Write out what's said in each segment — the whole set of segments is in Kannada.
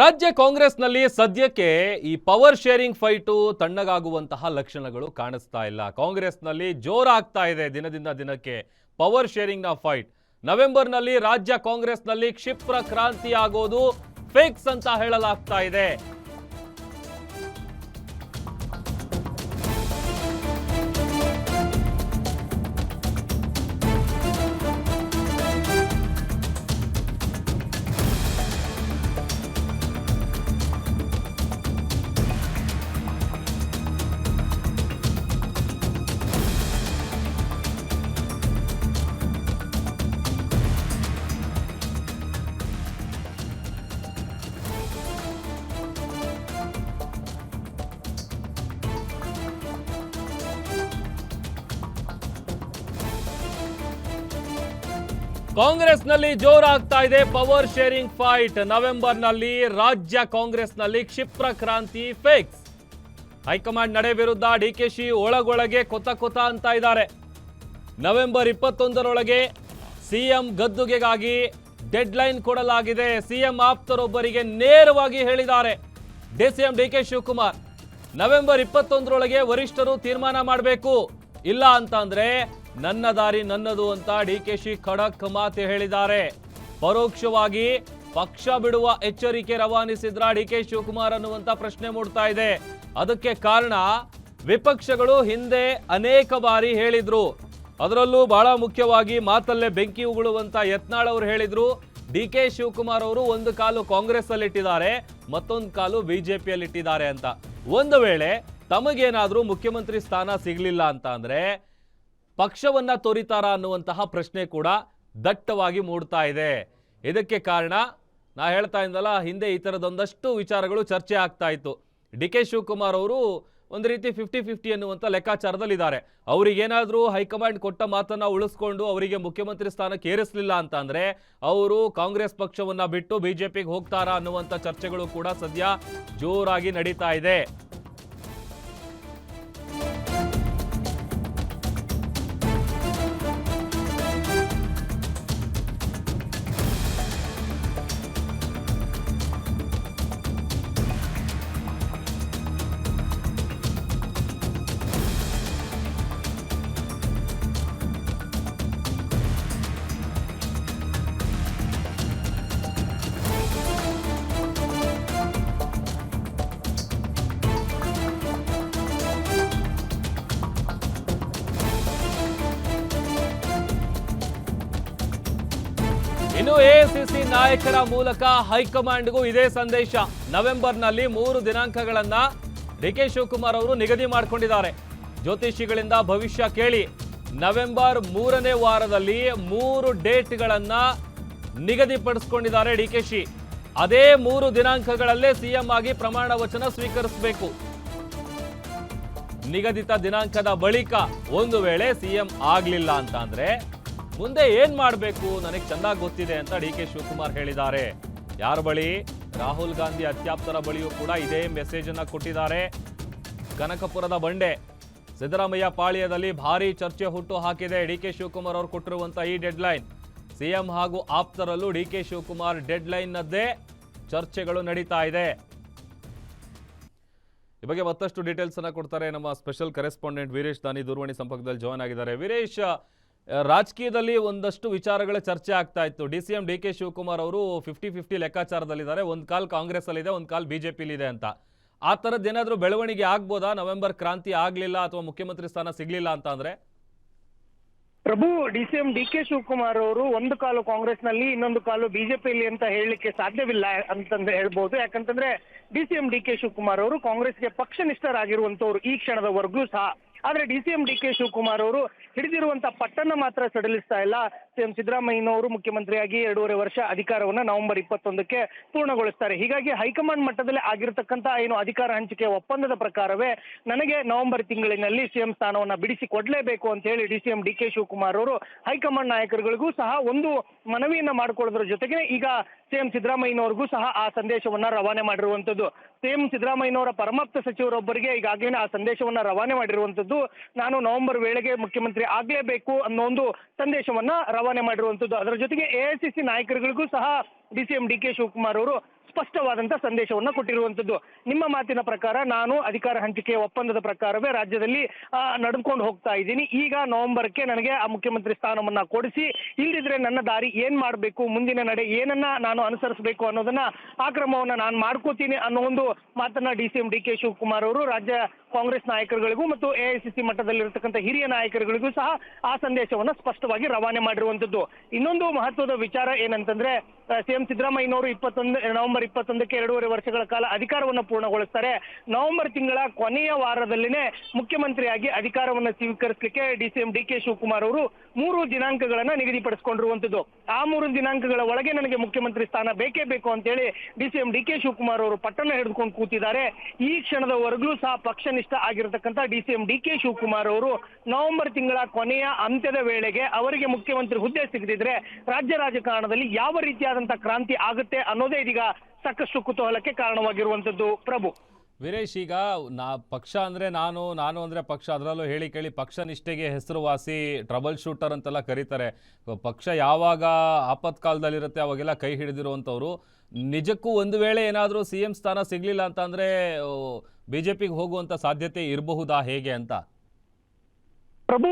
ರಾಜ್ಯ ಕಾಂಗ್ರೆಸ್ನಲ್ಲಿ ಸದ್ಯಕ್ಕೆ ಈ ಪವರ್ ಶೇರಿಂಗ್ ಫೈಟು ತಣ್ಣಗಾಗುವಂತಹ ಲಕ್ಷಣಗಳು ಕಾಣಿಸ್ತಾ ಇಲ್ಲ. ಕಾಂಗ್ರೆಸ್ನಲ್ಲಿ ಜೋರಾಗ್ತಾ ಇದೆ ದಿನದಿಂದ ದಿನಕ್ಕೆ ಪವರ್ ಶೇರಿಂಗ್ನ ಫೈಟ್. ನವೆಂಬರ್ನಲ್ಲಿ ರಾಜ್ಯ ಕಾಂಗ್ರೆಸ್ನಲ್ಲಿ ಕ್ಷಿಪ್ರ ಕ್ರಾಂತಿ ಆಗೋದು ಫಿಕ್ಸ್ ಅಂತ ಹೇಳಲಾಗ್ತಾ ಇದೆ. ಕಾಂಗ್ರೆಸ್ನಲ್ಲಿ ಜೋರಾಗ್ತಾ ಇದೆ ಪವರ್ ಶೇರಿಂಗ್ ಫೈಟ್. ನವೆಂಬರ್ನಲ್ಲಿ ರಾಜ್ಯ ಕಾಂಗ್ರೆಸ್ನಲ್ಲಿ ಕ್ಷಿಪ್ರ ಕ್ರಾಂತಿ ಫಿಕ್ಸ್. ಹೈಕಮಾಂಡ್ ನಡೆ ವಿರುದ್ಧ ಡಿಕೆಶಿ ಒಳಗೊಳಗೆ ಕೊತ ಕೊತ ಅಂತ ಇದ್ದಾರೆ. ನವೆಂಬರ್ ಇಪ್ಪತ್ತೊಂದರೊಳಗೆ ಸಿಎಂ ಗದ್ದುಗೆಗಾಗಿ ಡೆಡ್ಲೈನ್ ಕೊಡಲಾಗಿದೆ. ಸಿಎಂ ಆಪ್ತರೊಬ್ಬರಿಗೆ ನೇರವಾಗಿ ಹೇಳಿದ್ದಾರೆ. DCM D K Shivakumar. November ಇಪ್ಪತ್ತೊಂದರೊಳಗೆ ವರಿಷ್ಠರು ತೀರ್ಮಾನ ಮಾಡಬೇಕು. ಇಲ್ಲ ಅಂತ ಅಂದ್ರೆ ನನ್ನ ದಾರಿ ನನ್ನದು ಅಂತ ಡಿ ಕೆ ಶಿ ಖಡಕ್ ಮಾತು ಹೇಳಿದ್ದಾರೆ. ಪರೋಕ್ಷವಾಗಿ ಪಕ್ಷ ಬಿಡುವ ಎಚ್ಚರಿಕೆ ರವಾನಿಸಿದ್ರ ಡಿ ಕೆ ಶಿವಕುಮಾರ್ ಅನ್ನುವಂತ ಪ್ರಶ್ನೆ ಮೂಡ್ತಾ ಇದೆ. ಅದಕ್ಕೆ ಕಾರಣ ವಿಪಕ್ಷಗಳು ಹಿಂದೆ ಅನೇಕ ಬಾರಿ ಹೇಳಿದ್ರು. ಅದರಲ್ಲೂ ಬಹಳ ಮುಖ್ಯವಾಗಿ ಮಾತಲ್ಲೇ ಬೆಂಕಿ ಉಗುಳುವಂತ ಯತ್ನಾಳ್ ಅವರು ಹೇಳಿದ್ರು. ಡಿ ಕೆ ಶಿವಕುಮಾರ್ ಅವರು ಒಂದು ಕಾಲು ಕಾಂಗ್ರೆಸ್ ಅಲ್ಲಿ ಇಟ್ಟಿದ್ದಾರೆ ಮತ್ತೊಂದು ಕಾಲು ಬಿಜೆಪಿಯಲ್ಲಿ ಇಟ್ಟಿದ್ದಾರೆ ಅಂತ. ಒಂದು ವೇಳೆ ತಮಗೇನಾದ್ರೂ ಮುಖ್ಯಮಂತ್ರಿ ಸ್ಥಾನ ಸಿಗಲಿಲ್ಲ ಅಂತ ಅಂದ್ರೆ ಪಕ್ಷವನ್ನ ತೋರಿತಾರ ಅನ್ನುವಂತಹ ಪ್ರಶ್ನೆ ಕೂಡ ದಟ್ಟವಾಗಿ ಮೂಡ್ತಾ ಇದೆ. ಇದಕ್ಕೆ ಕಾರಣ ನಾ ಹೇಳ್ತಾ ಇದ್ದಲ್ಲ ಹಿಂದೆ ಈ ಥರದೊಂದಷ್ಟು ವಿಚಾರಗಳು ಚರ್ಚೆ ಆಗ್ತಾ ಇತ್ತು. ಡಿ ಕೆ ಶಿವಕುಮಾರ್ ಅವರು ಒಂದು ರೀತಿ ಫಿಫ್ಟಿ ಫಿಫ್ಟಿ ಅನ್ನುವಂಥ ಲೆಕ್ಕಾಚಾರದಲ್ಲಿದ್ದಾರೆ. ಅವರಿಗೇನಾದರೂ ಹೈಕಮಾಂಡ್ ಕೊಟ್ಟ ಮಾತನ್ನು ಉಳಿಸ್ಕೊಂಡು ಅವರಿಗೆ ಮುಖ್ಯಮಂತ್ರಿ ಸ್ಥಾನಕ್ಕೆ ಏರಿಸಲಿಲ್ಲ ಅಂತ ಅವರು ಕಾಂಗ್ರೆಸ್ ಪಕ್ಷವನ್ನು ಬಿಟ್ಟು ಬಿಜೆಪಿಗೆ ಹೋಗ್ತಾರಾ ಅನ್ನುವಂಥ ಚರ್ಚೆಗಳು ಕೂಡ ಸದ್ಯ ಜೋರಾಗಿ ನಡೀತಾ ಇದೆ. ಇನ್ನು ಎಐಸಿಸಿ ನಾಯಕರ ಮೂಲಕ ಹೈಕಮಾಂಡ್ಗೂ ಇದೇ ಸಂದೇಶ. ನವೆಂಬರ್ನಲ್ಲಿ ಮೂರು ದಿನಾಂಕಗಳನ್ನು ಡಿ ಕೆ ಶಿವಕುಮಾರ್ ಅವರು ನಿಗದಿ ಮಾಡಿಕೊಂಡಿದ್ದಾರೆ. ಜ್ಯೋತಿಷಿಗಳಿಂದ ಭವಿಷ್ಯ ಕೇಳಿ ನವೆಂಬರ್ ಮೂರನೇ ವಾರದಲ್ಲಿ ಮೂರು ಡೇಟ್ಗಳನ್ನ ನಿಗದಿಪಡಿಸಿಕೊಂಡಿದ್ದಾರೆ ಡಿ ಕೆ ಶಿ. ಅದೇ ಮೂರು ದಿನಾಂಕಗಳಲ್ಲೇ ಸಿಎಂ ಆಗಿ ಪ್ರಮಾಣ ವಚನ ಸ್ವೀಕರಿಸಬೇಕು. ನಿಗದಿತ ದಿನಾಂಕದ ಬಳಿಕ ಒಂದು ವೇಳೆ ಸಿಎಂ ಆಗಲಿಲ್ಲ ಅಂತ ಮುಂದೆ ಏನ್ ಮಾಡಬೇಕು? ನನಗೆ ಚೆನ್ನಾಗಿ ಗೊತ್ತಿದೆ ಅಂತ ಡಿ ಕೆ ಶಿವಕುಮಾರ್ ಹೇಳಿದ್ದಾರೆ. ಯಾರ ಬಳಿ? ರಾಹುಲ್ ಗಾಂಧಿ ಅತ್ಯಾಪ್ತರ ಬಳಿಯೂ ಕೂಡ ಇದೇ ಮೆಸೇಜ್ ಅನ್ನ ಕೊಟ್ಟಿದ್ದಾರೆ. ಕನಕಪುರದ ಬಂಡೆ, ಸಿದ್ದರಾಮಯ್ಯ ಪಾಳ್ಯದಲ್ಲಿ ಭಾರಿ ಚರ್ಚೆ ಹುಟ್ಟು ಹಾಕಿದೆ ಡಿ ಕೆ ಶಿವಕುಮಾರ್ ಅವರು ಕೊಟ್ಟಿರುವಂತಹ ಈ ಡೆಡ್ ಲೈನ್ ಸಿಎಂ ಹಾಗೂ ಆಪ್ತರಲ್ಲೂ ಡಿ ಕೆ ಶಿವಕುಮಾರ್ ಡೆಡ್ಲೈನ್ನದ್ದೇ ಚರ್ಚೆಗಳು ನಡೀತಾ ಇದೆ. ಈ ಬಗ್ಗೆ ಮತ್ತಷ್ಟು ಡೀಟೇಲ್ಸ್ ಅನ್ನ ಕೊಡ್ತಾರೆ ನಮ್ಮ ಸ್ಪೆಷಲ್ ಕರೆಸ್ಪಾಂಡೆಂಟ್ ವೀರೇಶ್ ದಾನಿ ದೂರವಾಣಿ ಸಂಪರ್ಕದಲ್ಲಿ ಜಾಯ್ನ್ ಆಗಿದ್ದಾರೆ. ವೀರೇಶ್ ರಾಜಕೀಯದಲ್ಲಿ ಒಂದಷ್ಟು ವಿಚಾರಗಳ ಚರ್ಚೆ ಆಗ್ತಾ ಇತ್ತು. D C M D K Shivakumar ಅವರು ಫಿಫ್ಟಿ ಫಿಫ್ಟಿ ಲೆಕ್ಕಾಚಾರದಲ್ಲಿದ್ದಾರೆ. ಒಂದು ಕಾಲ್ ಕಾಂಗ್ರೆಸ್ ಅಲ್ಲಿದೆ ಒಂದು ಕಾಲ್ ಬಿಜೆಪಿಲಿ ಇದೆ ಅಂತ. ಆ ಥರದ್ದು ಏನಾದರೂ ಬೆಳವಣಿಗೆ ಆಗ್ಬೋದಾ? ನವೆಂಬರ್ ಕ್ರಾಂತಿ ಆಗಲಿಲ್ಲ ಅಥವಾ ಮುಖ್ಯಮಂತ್ರಿ ಸ್ಥಾನ ಸಿಗ್ಲಿಲ್ಲ ಅಂತ ಅಂದ್ರೆ? Prabhu, D C M D K Shivakumar ಅವರು ಒಂದು ಕಾಲು ಕಾಂಗ್ರೆಸ್ನಲ್ಲಿ, ಇನ್ನೊಂದು ಕಾಲು ಬಿಜೆಪಿಯಲ್ಲಿ ಅಂತ ಹೇಳಲಿಕ್ಕೆ ಸಾಧ್ಯವಿಲ್ಲ ಅಂತಂದ್ರೆ ಹೇಳ್ಬೋದು. ಯಾಕಂತಂದ್ರೆ, D C M D K Shivakumar ಅವರು ಕಾಂಗ್ರೆಸ್ಗೆ ಪಕ್ಷನಿಷ್ಠರಾಗಿರುವಂತವ್ರು ಈ ಕ್ಷಣದವರೆಗೂ ಸಹ. ಆದ್ರೆ D C M D K Shivakumar ಅವರು ಹಿಡಿದಿರುವಂತ ಪಟ್ಟನ್ನ ಮಾತ್ರ ಸಡಿಲಿಸ್ತಾ ಇಲ್ಲ. ಸಿದ್ದರಾಮಯ್ಯನವರು ಮುಖ್ಯಮಂತ್ರಿಯಾಗಿ ಎರಡೂವರೆ ವರ್ಷ ಅಧಿಕಾರವನ್ನು ನವೆಂಬರ್ ಇಪ್ಪತ್ತೊಂದಕ್ಕೆ ಪೂರ್ಣಗೊಳಿಸ್ತಾರೆ. ಹೀಗಾಗಿ ಹೈಕಮಾಂಡ್ ಮಟ್ಟದಲ್ಲಿ ಆಗಿರತಕ್ಕಂತ ಏನು ಅಧಿಕಾರ ಹಂಚಿಕೆ ಒಪ್ಪಂದದ ಪ್ರಕಾರವೇ ನನಗೆ ನವೆಂಬರ್ ತಿಂಗಳಿನಲ್ಲಿ ಸಿಎಂ ಸ್ಥಾನವನ್ನ ಬಿಡಿಸಿ ಕೊಡಲೇಬೇಕು ಅಂತ ಹೇಳಿ D C M D K Shivakumar ಅವರು ಹೈಕಮಾಂಡ್ ನಾಯಕರುಗಳಿಗೂ ಸಹ ಒಂದು ಮನವಿಯನ್ನ ಮಾಡಿಕೊಳ್ಳೋದ್ರ ಜೊತೆಗೆ ಈಗ ಸಿಎಂ ಸಿದ್ದರಾಮಯ್ಯನವರಿಗೂ ಸಹ ಆ ಸಂದೇಶವನ್ನ ರವಾನೆ ಮಾಡಿರುವಂತದ್ದು. ಸಿಎಂ ಸಿದ್ದರಾಮಯ್ಯನವರ ಪರಮಾಪ್ತ ಸಚಿವರೊಬ್ಬರಿಗೆ ಈಗಾಗಲೇ ಆ ಸಂದೇಶವನ್ನ ರವಾನೆ ಮಾಡಿರುವಂತದ್ದು ನಾನು ನವೆಂಬರ್ ವೇಳೆಗೆ ಮುಖ್ಯಮಂತ್ರಿ ಆಗ್ಲೇಬೇಕು ಅನ್ನೋ ಒಂದು ಸಂದೇಶವನ್ನ ರವಾನೆ ಮಾಡಿರುವಂತದ್ದು. ಅದರ ಜೊತೆಗೆ ಎಐಸಿಸಿ ನಾಯಕರುಗಳಿಗೂ ಸಹ D C M D K Shivakumar ಅವರು ಸ್ಪಷ್ಟವಾದಂತ ಸಂದೇಶವನ್ನ ಕೊಟ್ಟಿರುವಂತದ್ದು. ನಿಮ್ಮ ಮಾತಿನ ಪ್ರಕಾರ ನಾನು ಅಧಿಕಾರ ಹಂಚಿಕೆ ಒಪ್ಪಂದದ ಪ್ರಕಾರವೇ ರಾಜ್ಯದಲ್ಲಿ ನಡೆದುಕೊಂಡು ಹೋಗ್ತಾ ಇದ್ದೀನಿ. ಈಗ ನವೆಂಬರ್ಗೆ ನನಗೆ ಆ ಮುಖ್ಯಮಂತ್ರಿ ಸ್ಥಾನವನ್ನ ಕೊಡಿಸಿ ಇಲ್ಲದಿದ್ರೆ ನನ್ನ ದಾರಿ ಏನ್ ಮಾಡಬೇಕು, ಮುಂದಿನ ನಡೆ ಏನನ್ನ ನಾನು ಅನುಸರಿಸಬೇಕು ಅನ್ನೋದನ್ನ ಆ ಕ್ರಮವನ್ನ ನಾನು ಮಾಡ್ಕೋತೀನಿ ಅನ್ನೋ ಒಂದು ಮಾತನ್ನ D C M D K Shivakumar ಅವರು ರಾಜ್ಯ ಕಾಂಗ್ರೆಸ್ ನಾಯಕರುಗಳಿಗೂ ಮತ್ತು ಎಐಸಿಸಿ ಮಟ್ಟದಲ್ಲಿರ್ತಕ್ಕಂಥ ಹಿರಿಯ ನಾಯಕರುಗಳಿಗೂ ಸಹ ಆ ಸಂದೇಶವನ್ನ ಸ್ಪಷ್ಟವಾಗಿ ರವಾನೆ ಮಾಡಿರುವಂತದ್ದು. ಇನ್ನೊಂದು ಮಹತ್ವದ ವಿಚಾರ ಏನಂತಂದ್ರೆ ಸಿಎಂ ಸಿದ್ದರಾಮಯ್ಯನವರು ಇಪ್ಪತ್ತೊಂದು ನವೆಂಬರ್ ಇಪ್ಪತ್ತೊಂದಕ್ಕೆ ಎರಡೂವರೆ ವರ್ಷಗಳ ಕಾಲ ಅಧಿಕಾರವನ್ನು ಪೂರ್ಣಗೊಳಿಸ್ತಾರೆ. ನವೆಂಬರ್ ತಿಂಗಳ ಕೊನೆಯ ವಾರದಲ್ಲಿನೇ ಮುಖ್ಯಮಂತ್ರಿಯಾಗಿ ಅಧಿಕಾರವನ್ನು ಸ್ವೀಕರಿಸಲಿಕ್ಕೆ ಡಿಸಿಎಂ ಡಿ ಕೆ ಶಿವಕುಮಾರ್ ಅವರು ಮೂರು ದಿನಾಂಕಗಳನ್ನ ನಿಗದಿಪಡಿಸಿಕೊಂಡಿರುವಂತದ್ದು. ಆ ಮೂರು ದಿನಾಂಕಗಳ ಒಳಗೆ ನನಗೆ ಮುಖ್ಯಮಂತ್ರಿ ಸ್ಥಾನ ಬೇಕೇ ಬೇಕು ಅಂತೇಳಿ D DCM D K Shivakumar ಅವರು ಪಟ್ಟಣ ಹಿಡಿದುಕೊಂಡು ಕೂತಿದ್ದಾರೆ. ಈ ಕ್ಷಣದವರೆಗೂ ಸಹ ಪಕ್ಷನಿಷ್ಠ ಆಗಿರತಕ್ಕಂಥ ಡಿಸಿಎಂ ಡಿ ಕೆ ಶಿವಕುಮಾರ್ ಅವರು ನವೆಂಬರ್ ತಿಂಗಳ ಕೊನೆಯ ಅಂತ್ಯದ ವೇಳೆಗೆ ಅವರಿಗೆ ಮುಖ್ಯಮಂತ್ರಿ ಹುದ್ದೆ ಸಿಗದಿದ್ರೆ ರಾಜ್ಯ ರಾಜಕಾರಣದಲ್ಲಿ ಯಾವ ರೀತಿಯಾದಂತಹ ಕ್ರಾಂತಿ ಆಗುತ್ತೆ ಅನ್ನೋದೇ ಇದೀಗ ಸಾಕಷ್ಟು ಕುತೂಹಲಕ್ಕೆ ಕಾರಣವಾಗಿರುವಂತದ್ದು ಪ್ರಭು. ವೀರೇಶ್, ಈಗ ನಾ ಪಕ್ಷ ಅಂದ್ರೆ ನಾನು ನಾನು ಅಂದ್ರೆ ಪಕ್ಷ, ಅದರಲ್ಲೂ ಹೇಳಿ ಕೇಳಿ ಪಕ್ಷ ನಿಷ್ಠೆಗೆ ಹೆಸರುವಾಸಿ ಟ್ರಬಲ್ ಶೂಟರ್ ಅಂತೆಲ್ಲ ಕರೀತಾರೆ. ಪಕ್ಷ ಯಾವಾಗ ಆಪತ್ಕಾಲದಲ್ಲಿರುತ್ತೆ, ಅವಾಗೆಲ್ಲ ಕೈ ಹಿಡಿದಿರುವಂಥವ್ರು. ನಿಜಕ್ಕೂ ಒಂದು ವೇಳೆ ಏನಾದರೂ ಸಿ ಎಂ ಸ್ಥಾನ ಸಿಗಲಿಲ್ಲ ಅಂತಂದರೆ ಬಿ ಜೆ ಪಿಗೆ ಹೋಗುವಂಥ ಸಾಧ್ಯತೆ ಇರಬಹುದಾ ಹೇಗೆ ಅಂತ? Prabhu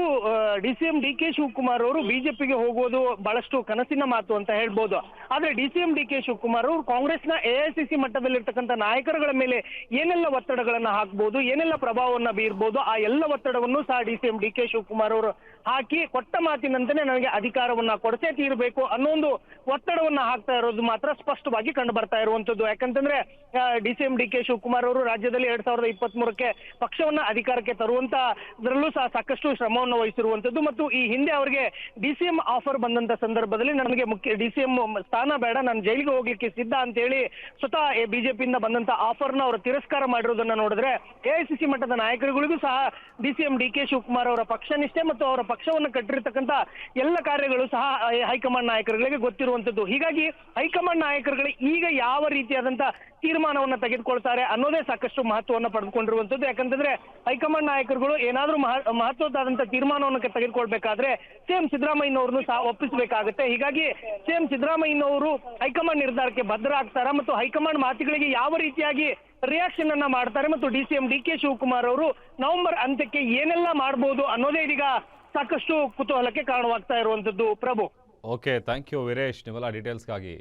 D C M D K Shivakumar ಅವರು ಬಿಜೆಪಿಗೆ ಹೋಗೋದು ಬಹಳಷ್ಟು ಕನಸಿನ ಮಾತು ಅಂತ ಹೇಳ್ಬೋದು. ಆದ್ರೆ D C M D K Shivakumar ಅವರು ಕಾಂಗ್ರೆಸ್ನ ಎ ಐ ಸಿ ಸಿ ಮಟ್ಟದಲ್ಲಿರ್ತಕ್ಕಂಥ ನಾಯಕರುಗಳ ಮೇಲೆ ಏನೆಲ್ಲ ಒತ್ತಡಗಳನ್ನ ಹಾಕ್ಬೋದು, ಏನೆಲ್ಲ ಪ್ರಭಾವವನ್ನ ಬೀರ್ಬೋದು, ಆ ಎಲ್ಲ ಒತ್ತಡವನ್ನು ಸಹ D C M D K Shivakumar ಅವರು ಹಾಕಿ ಕೊಟ್ಟ ಮಾತಿನಂತೆ ನನಗೆ ಅಧಿಕಾರವನ್ನ ಕೊಡಸೇ ತೀರಬೇಕು ಅನ್ನೋ ಒಂದು ಒತ್ತಡವನ್ನ ಹಾಕ್ತಾ ಇರೋದು ಮಾತ್ರ ಸ್ಪಷ್ಟವಾಗಿ ಕಂಡು ಬರ್ತಾ ಇರುವಂತದ್ದು ಯಾಕಂತಂದ್ರೆ D C M D K Shivakumar ಅವರು ರಾಜ್ಯದಲ್ಲಿ ಎರಡ್ ಸಾವಿರದ ಇಪ್ಪತ್ತ್ ಮೂರಕ್ಕೆ ಪಕ್ಷವನ್ನ ಅಧಿಕಾರಕ್ಕೆ ತರುವಂತ ಸಹ ಸಾಕಷ್ಟು ಶ್ರಮವನ್ನು ವಹಿಸಿರುವಂತದ್ದು ಮತ್ತು ಈ ಹಿಂದೆ ಅವರಿಗೆ ಡಿಸಿಎಂ ಆಫರ್ ಬಂದಂತ ಸಂದರ್ಭದಲ್ಲಿ ನನಗೆ ಮುಖ್ಯ ಡಿಸಿಎಂ ಸ್ಥಾನ ಬೇಡ, ನಾನು ಜೈಲಿಗೆ ಹೋಗ್ಲಿಕ್ಕೆ ಸಿದ್ಧ ಅಂತ ಹೇಳಿ ಸ್ವತಃ ಬಿಜೆಪಿಯಿಂದ ಬಂದಂತ ಆಫರ್ನ ಅವರು ತಿರಸ್ಕಾರ ಮಾಡಿರೋದನ್ನ ನೋಡಿದ್ರೆ ಎಐಸಿಸಿ ಮಟ್ಟದ ನಾಯಕರುಗಳಿಗೂ ಸಹ ಡಿಸಿಎಂ ಡಿ ಕೆ ಶಿವಕುಮಾರ್ ಅವರ ಪಕ್ಷ ನಿಷ್ಠೆ ಮತ್ತು ಅವರ ಪಕ್ಷವನ್ನು ಕಟ್ಟಿರ್ತಕ್ಕಂಥ ಎಲ್ಲ ಕಾರ್ಯಗಳು ಸಹ ಹೈಕಮಾಂಡ್ ನಾಯಕರುಗಳಿಗೆ ಗೊತ್ತಿರುವಂತದ್ದು. ಹೀಗಾಗಿ ಹೈಕಮಾಂಡ್ ನಾಯಕರುಗಳಿಗೆ ಈಗ ಯಾವ ರೀತಿಯಾದಂತ ತೀರ್ಮಾನವನ್ನ ತೆಗೆದುಕೊಳ್ತಾರೆ ಅನ್ನೋದೇ ಸಾಕಷ್ಟು ಮಹತ್ವವನ್ನು ಪಡೆದುಕೊಂಡಿರುವಂತದ್ದು ಯಾಕಂತಂದ್ರೆ ಹೈಕಮಾಂಡ್ ನಾಯಕರುಗಳು ಏನಾದ್ರೂ ಮಹತ್ವದಾದಂತಹ ಮಹತ್ವದಾದಂತ ತೀರ್ಮಾನವನ್ನು ತೆಗೆದುಕೊಳ್ಬೇಕಾದ್ರೆ ಸಿಎಂ ಸಿದ್ದರಾಮಯ್ಯನವ್ರನ್ನು ಸಹ ಒಪ್ಪಿಸಬೇಕಾಗುತ್ತೆ. ಹೀಗಾಗಿ ಸಿಎಂ ಸಿದ್ದರಾಮಯ್ಯನವರು ಹೈಕಮಾಂಡ್ ನಿರ್ಧಾರಕ್ಕೆ ಬದ್ಧ ಆಗ್ತಾರ ಮತ್ತು ಹೈಕಮಾಂಡ್ ಮಾತುಗಳಿಗೆ ಯಾವ ರೀತಿಯಾಗಿ ರಿಯಾಕ್ಷನ್ ಅನ್ನ ಮಾಡ್ತಾರೆ ಮತ್ತು D C M D K Shivakumar ಅವರು ನವೆಂಬರ್ ಅಂತ್ಯಕ್ಕೆ ಏನೆಲ್ಲ ಮಾಡಬಹುದು ಅನ್ನೋದೇ ಇದೀಗ ಸಾಕಷ್ಟು ಕುತೂಹಲಕ್ಕೆ ಕಾರಣವಾಗ್ತಾ ಇರುವಂತದ್ದು Prabhu. Okay, thank you Veeresh. ನೀವೆಲ್ಲ ಡೀಟೇಲ್ಸ್ಗಾಗಿ